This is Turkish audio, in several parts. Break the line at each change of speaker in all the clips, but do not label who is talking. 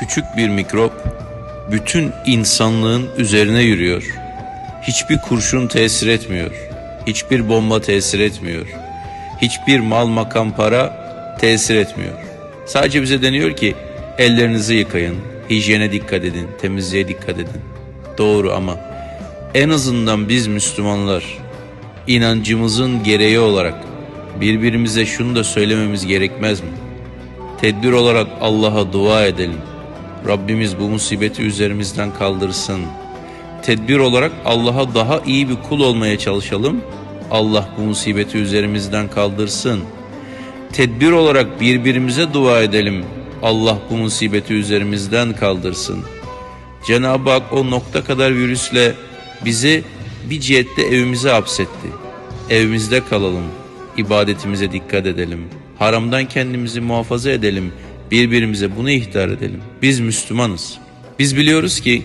küçük bir mikrop bütün insanlığın üzerine yürüyor. Hiçbir kurşun tesir etmiyor. Hiçbir bomba tesir etmiyor. Hiçbir mal makam para tesir etmiyor. Sadece bize deniyor ki ellerinizi yıkayın, hijyene dikkat edin, temizliğe dikkat edin. Doğru ama en azından biz Müslümanlar inancımızın gereği olarak birbirimize şunu da söylememiz gerekmez mi? Tedbir olarak Allah'a dua edelim. Rabbimiz bu musibeti üzerimizden kaldırsın. Tedbir olarak Allah'a daha iyi bir kul olmaya çalışalım. Allah bu musibeti üzerimizden kaldırsın. Tedbir olarak birbirimize dua edelim. Allah bu musibeti üzerimizden kaldırsın. Cenab-ı Hak o nokta kadar virüsle bizi bir cihette evimize hapsetti. Evimizde kalalım. ibadetimize dikkat edelim. Haramdan kendimizi muhafaza edelim. Birbirimize bunu ihtar edelim. Biz Müslümanız. Biz biliyoruz ki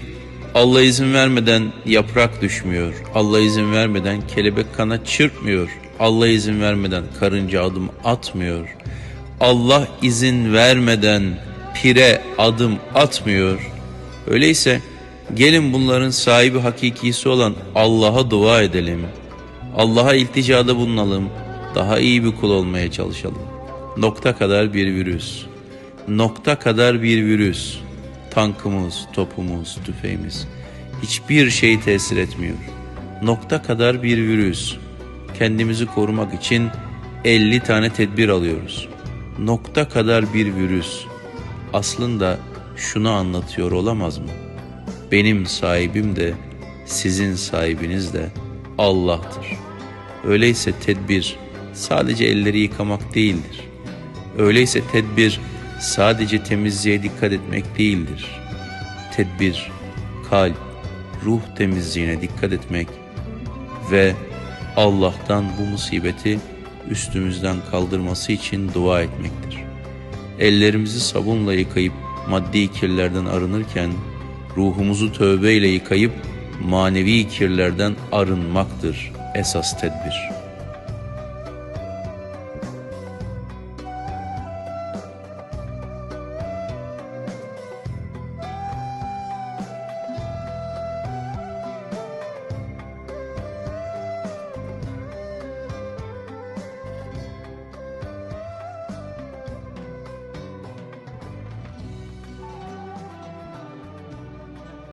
Allah izin vermeden yaprak düşmüyor. Allah izin vermeden kelebek kanat çırpmıyor. Allah izin vermeden karınca adım atmıyor. Allah izin vermeden pire adım atmıyor. Öyleyse gelin bunların sahibi hakikisi olan Allah'a dua edelim. Allah'a ilticada bulunalım. Daha iyi bir kul olmaya çalışalım. Nokta kadar bir virüs. Nokta kadar bir virüs. Tankımız, topumuz, tüfeğimiz. Hiçbir şey tesir etmiyor. Nokta kadar bir virüs. Kendimizi korumak için 50 tane tedbir alıyoruz. Nokta kadar bir virüs. Aslında şunu anlatıyor olamaz mı? Benim sahibim de sizin sahibiniz de Allah'tır. Öyleyse tedbir sadece elleri yıkamak değildir. Öyleyse tedbir sadece temizliğe dikkat etmek değildir. Tedbir kalp, ruh temizliğine dikkat etmek ve Allah'tan bu musibeti üstümüzden kaldırması için dua etmektir. Ellerimizi sabunla yıkayıp maddi kirlerden arınırken ruhumuzu tövbeyle yıkayıp manevi kirlerden arınmaktır esas tedbir.''